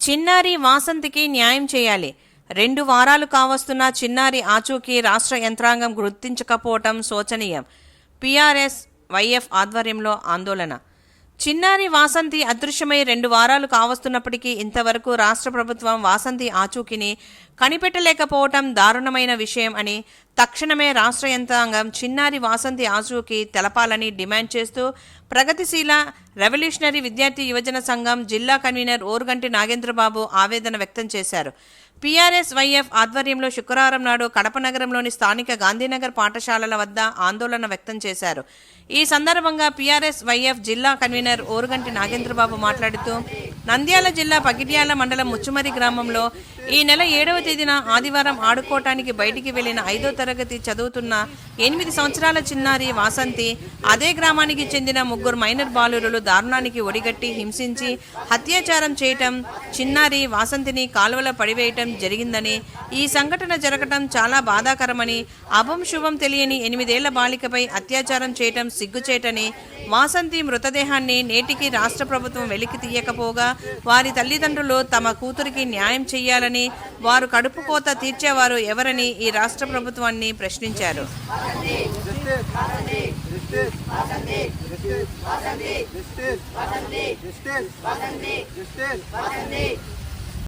చిన్నారి వాసంతికి న్యాయం చేయాలి. రెండు వారాలు కావస్తున్న చిన్నారి ఆచూకీ రాష్ట్ర యంత్రాంగం గుర్తించకపోవటం శోచనీయం. పిఆర్ఎస్ వైఎఫ్ ఆధ్వర్యంలో ఆందోళన. చిన్నారి వాసంతి అదృశ్యమై రెండు వారాలు కావస్తున్నప్పటికీ ఇంతవరకు రాష్ట్ర ప్రభుత్వం వాసంతి ఆచూకీని కనిపెట్టలేకపోవటం దారుణమైన విషయం అని తక్షణమే రాష్ట్ర యంత్రాంగం చిన్నారి వాసంతి ఆచూకీ తెలపాలని డిమాండ్ చేస్తూ ప్రగతిశీల రెవల్యూషనరీ విద్యార్థి యువజన సంఘం జిల్లా కన్వీనర్ ఓరుగంటి నాగేంద్రబాబు ఆవేదన వ్యక్తం చేశారు. పీఆర్ఎస్ వైఎఫ్ ఆధ్వర్యంలో శుక్రవారం నాడు కడప నగరంలోని స్థానిక గాంధీనగర్ పాఠశాలల వద్ద ఆందోళన వ్యక్తం చేశారు. ఈ సందర్భంగా పీఆర్ఎస్ వైఎఫ్ జిల్లా కన్వీనర్ ఓరుగంటి నాగేంద్రబాబు మాట్లాడుతూ నంద్యాల జిల్లా పగిడ్యాల మండలం ముచ్చుమరి గ్రామంలో ఈ నెల ఏడవ తేదీన ఆదివారం ఆడుకోవటానికి బయటికి వెళ్ళిన ఐదో తరగతి చదువుతున్న ఎనిమిది సంవత్సరాల చిన్నారి వాసంతి అదే గ్రామానికి చెందిన ముగ్గురు మైనర్ బాలురులు దారుణానికి ఒడిగట్టి హింసించి అత్యాచారం చేయటం చిన్నారి వాసంతిని కాలువలో పడివేయటం జరిగిందని ఈ సంఘటన జరగటం చాలా బాధాకరమని అభం శుభం తెలియని ఎనిమిదేళ్ళ బాలికపై అత్యాచారం చేయటం సిగ్గుచేటని వాసంతి మృతదేహాన్ని నేటికి రాష్ట్ర ప్రభుత్వం వెలికి తీయకపోగా వారి తల్లిదండ్రులు తమ కూతురికి న్యాయం చేయాలని వారు కడుపు కోత తీర్చేవారు ఎవరని ఈ రాష్ట్ర ప్రభుత్వాన్ని ప్రశ్నించారు.